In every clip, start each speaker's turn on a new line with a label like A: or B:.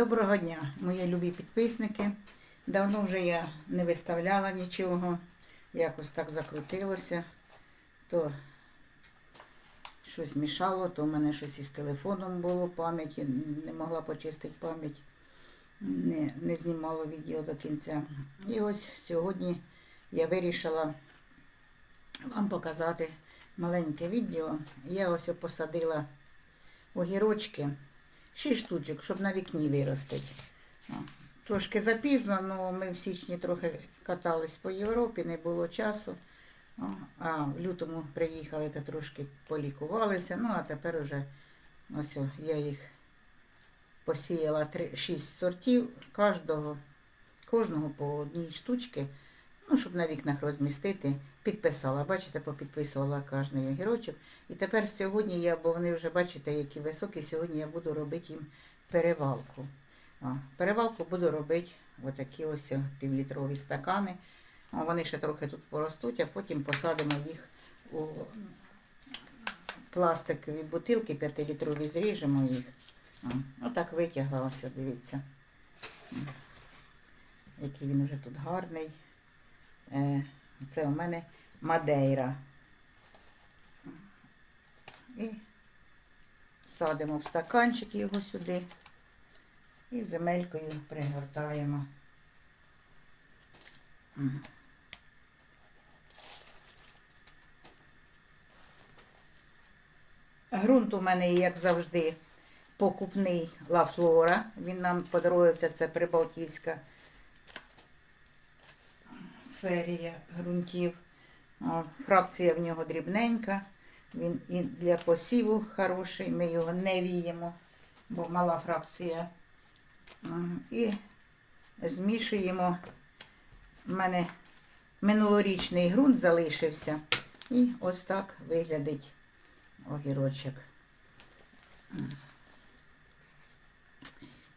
A: Доброго дня, мої любі підписники. Давно вже я не виставляла нічого. Якось так закрутилося. То щось мішало, то в мене щось із телефоном було пам'яті, не могла почистити пам'ять, не, не знімала відео до кінця. І ось сьогодні я вирішила вам показати маленьке відео. Я ось посадила огірочки. Шість штучок, щоб на вікні виростити. Трошки запізно, але ми в січні трохи катались по Європі, не було часу. А в лютому приїхали та трошки полікувалися. Ну, а тепер уже ось я їх посіяла три, шість сортів, кожного, кожного по одній штучці, ну, щоб на вікнах розмістити. Підписала, бачите, попідписувала кожний огірочок. І тепер сьогодні я, бо вони вже бачите, які високі, сьогодні я буду робити їм перевалку. О, перевалку буду робити отакі ось півлітрові стакани. О, вони ще трохи тут поростуть, а потім посадимо їх у пластикові бутилки 5-літрові, зріжемо їх. Отак витягла ось, дивіться. Який він вже тут гарний. Е, Це у мене Мадейра. І садимо в стаканчик його сюди і земелькою пригортаємо. Грунт у мене, як завжди, покупний Лафлора. Він нам подарується, це Прибалтійська серія ґрунтів. Фракція в нього дрібненька. Він і для посіву хороший. Ми його не віємо, бо мала фракція. І змішуємо. У мене минулорічний ґрунт залишився. І ось так виглядить огірочок.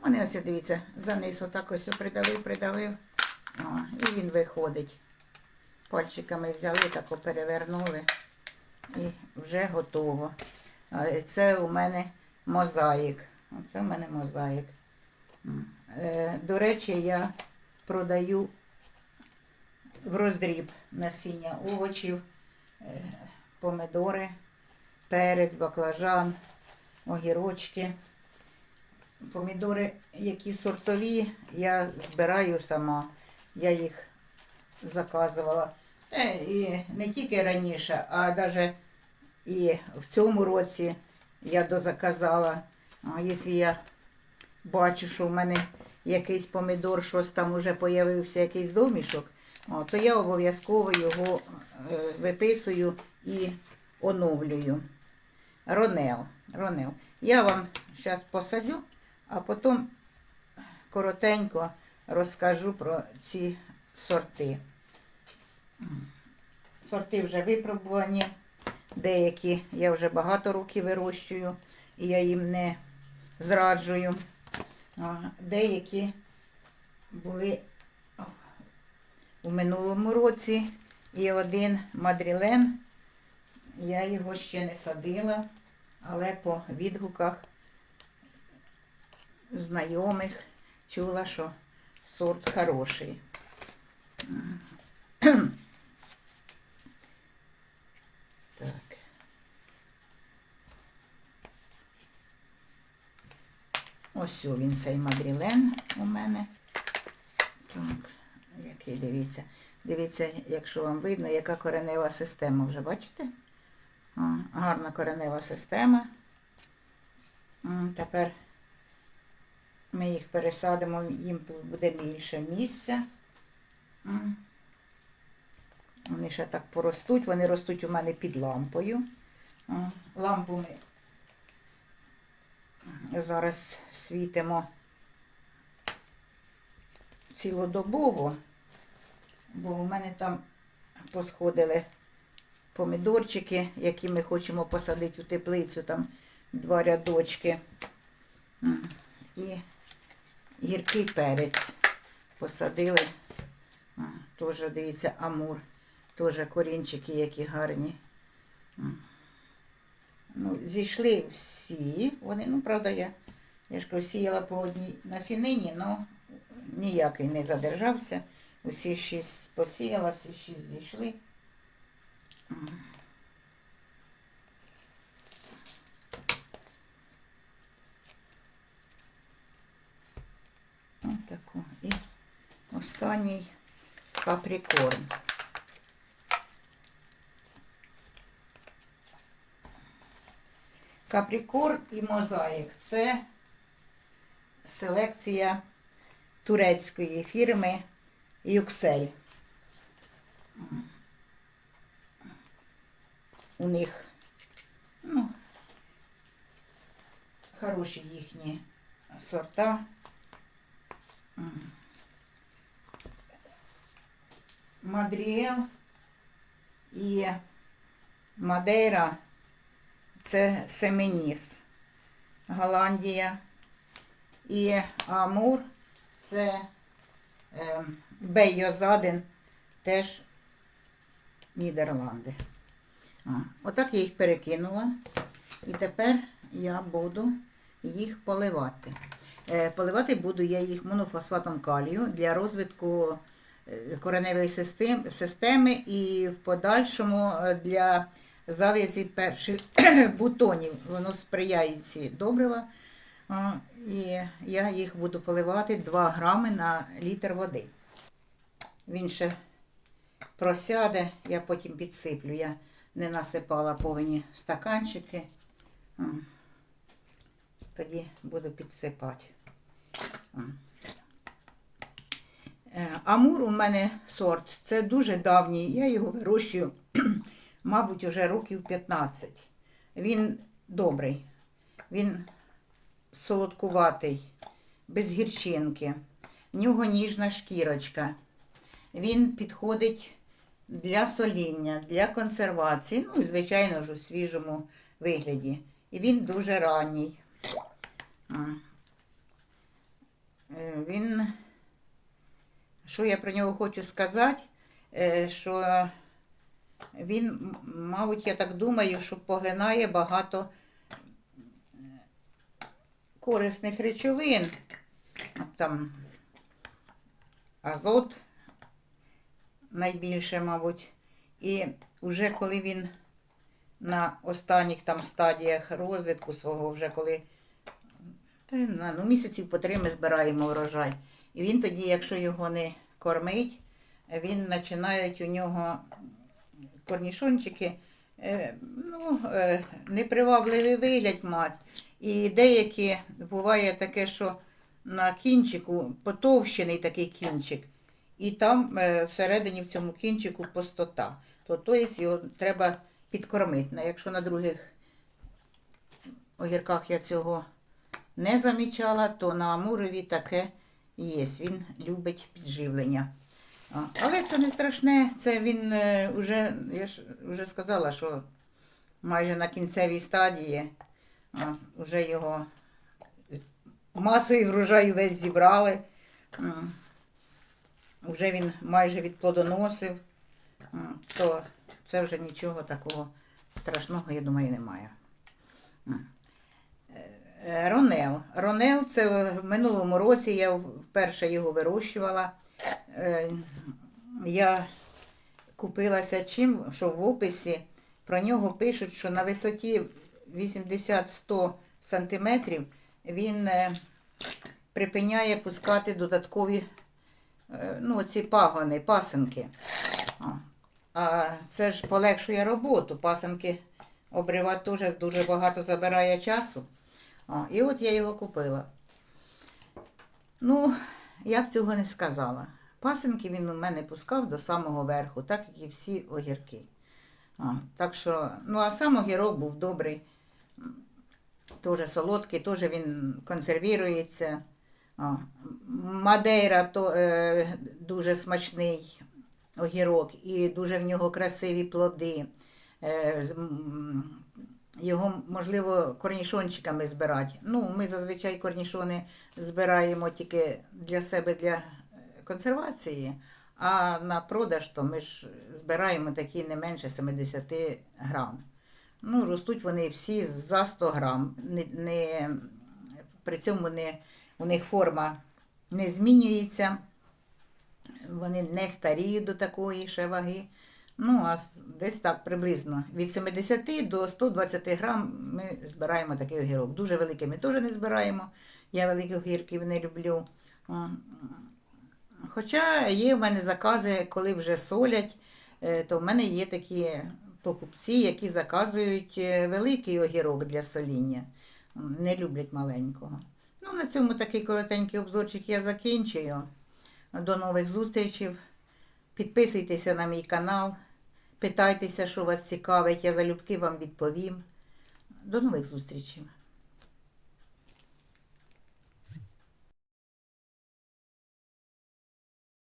A: Вони ось, дивіться, заниз отак ось придавив, придавив. О, і він виходить. Пальчиками взяли, так перевернули. І вже готово. Це у мене мозаїк. Оце у мене мозаїк. Е, До речі, я продаю в роздріб насіння овочів, е, помидори, перець, баклажан, огірочки. Помідори, які сортові, я збираю сама. Я їх заказувала. Е, і не тільки раніше, а навіть і в цьому році я дозаказала. Якщо я бачу, що в мене якийсь помідор, щось там вже появився, якийсь домішок, то я обов'язково його е, виписую і оновлюю. Ронел. Ронел. Я вам зараз посадю, а потім коротенько розкажу про ці сорти. Сорти вже випробувані. Деякі я вже багато років вирощую, і я їм не зраджую. Деякі були у минулому році. І один мадрілен, я його ще не садила, але по відгуках знайомих чула, що сорт хороший. Так. Ось він цей мадрілен у мене. Так, який дивіться. Дивіться, якщо вам видно, яка коренева система вже, бачите? О, гарна коренева система. Тепер ми їх пересадимо, їм тут буде більше місця. Вони ще так поростуть, вони ростуть у мене під лампою. Лампу ми зараз світимо цілодобово, бо у мене там посходили помідорчики, які ми хочемо посадити у теплицю, там два рядочки. І гіркий перець посадили. Теж, дивіться, амур. Теж корінчики які гарні. Ну, зійшли всі. Вони, ну, правда, я Я ж сіяла по одній насінині, але ніякий не задержався. Усі шість посіяла, всі шість зійшли. Ось таку. І останній каприкорн. Каприкорн і мозаїк це селекція турецької фірми Юксель. У них ну, хороші їхні сорта. Мадріел і Мадейра це Семеніс, Голландія. І Амур це е, Бейозаден, теж Нідерланди. А, отак я їх перекинула. І тепер я буду їх поливати. Е, поливати буду я їх монофосфатом калію для розвитку е, кореневої систем- системи і в подальшому е, для зав'язі перших бутонів. Воно сприяє ці добрива. І я їх буду поливати 2 грами на літр води. Він ще просяде, я потім підсиплю. Я не насипала повинні стаканчики. Тоді буду підсипати. Е, Амур у мене сорт. Це дуже давній. Я його вирощую, мабуть, уже років 15. Він добрий. Він солодкуватий, без гірчинки. В нього ніжна шкірочка. Він підходить для соління, для консервації, ну і, звичайно ж, у свіжому вигляді. І він дуже ранній. Е, Він, що я про нього хочу сказати, Е, що він, мабуть, я так думаю, що поглинає багато корисних речовин. Там азот найбільше, мабуть. І вже коли він на останніх там стадіях розвитку свого, вже коли на- ну, місяців по три ми збираємо врожай. І він тоді, якщо його не кормить, він починають у нього корнішончики е, ну, е, непривабливий вигляд мати. І деякі буває таке, що на кінчику потовщений такий кінчик, і там е, всередині в цьому кінчику пустота. То тобто його треба підкормити. Ну, Якщо на других огірках я цього не замічала, то на Амурові таке є. Він любить підживлення. Але це не страшне, це він е, уже, я ж вже сказала, що майже на кінцевій стадії а, вже його масою врожаю весь зібрали. Вже він майже відплодоносив, то це вже нічого такого страшного, я думаю, немає. Е, Ронел. Ронел це в минулому році я вперше його вирощувала. Е, Я купилася чим, що в описі про нього пишуть, що на висоті 80-100 сантиметрів він е, припиняє пускати додаткові е, ну, ці пагони, пасинки. А, це ж полегшує роботу. Пасинки обривати теж дуже багато забирає часу. І от я його купила. Ну, я б цього не сказала. Пасинки він у мене пускав до самого верху, так як і всі огірки. А, так що, ну а сам огірок був добрий, теж солодкий, теж він консервірується. А, Мадейра то, е, дуже смачний огірок і дуже в нього красиві плоди. Е, його можливо корнішончиками збирати. Ну, ми зазвичай корнішони збираємо тільки для себе для е, консервації, а на продаж то ми ж збираємо такі не менше 70 грам. Ну, ростуть вони всі за 100 грам. Не, не при цьому не, у них форма не змінюється, вони не старіють до такої ще ваги. Ну, а десь так приблизно від 70 до 120 грам ми збираємо такий огірок. Дуже великий ми теж не збираємо. Я великих огірків не люблю. Хоча є в мене закази, коли вже солять, е, то в мене є такі покупці, які заказують е, великий огірок для соління. Не люблять маленького. Ну, на цьому такий коротенький обзорчик я закінчую. До нових зустрічей. Підписуйтеся на мій канал, питайтеся, що вас цікавить, я залюбки вам відповім. До нових зустрічей.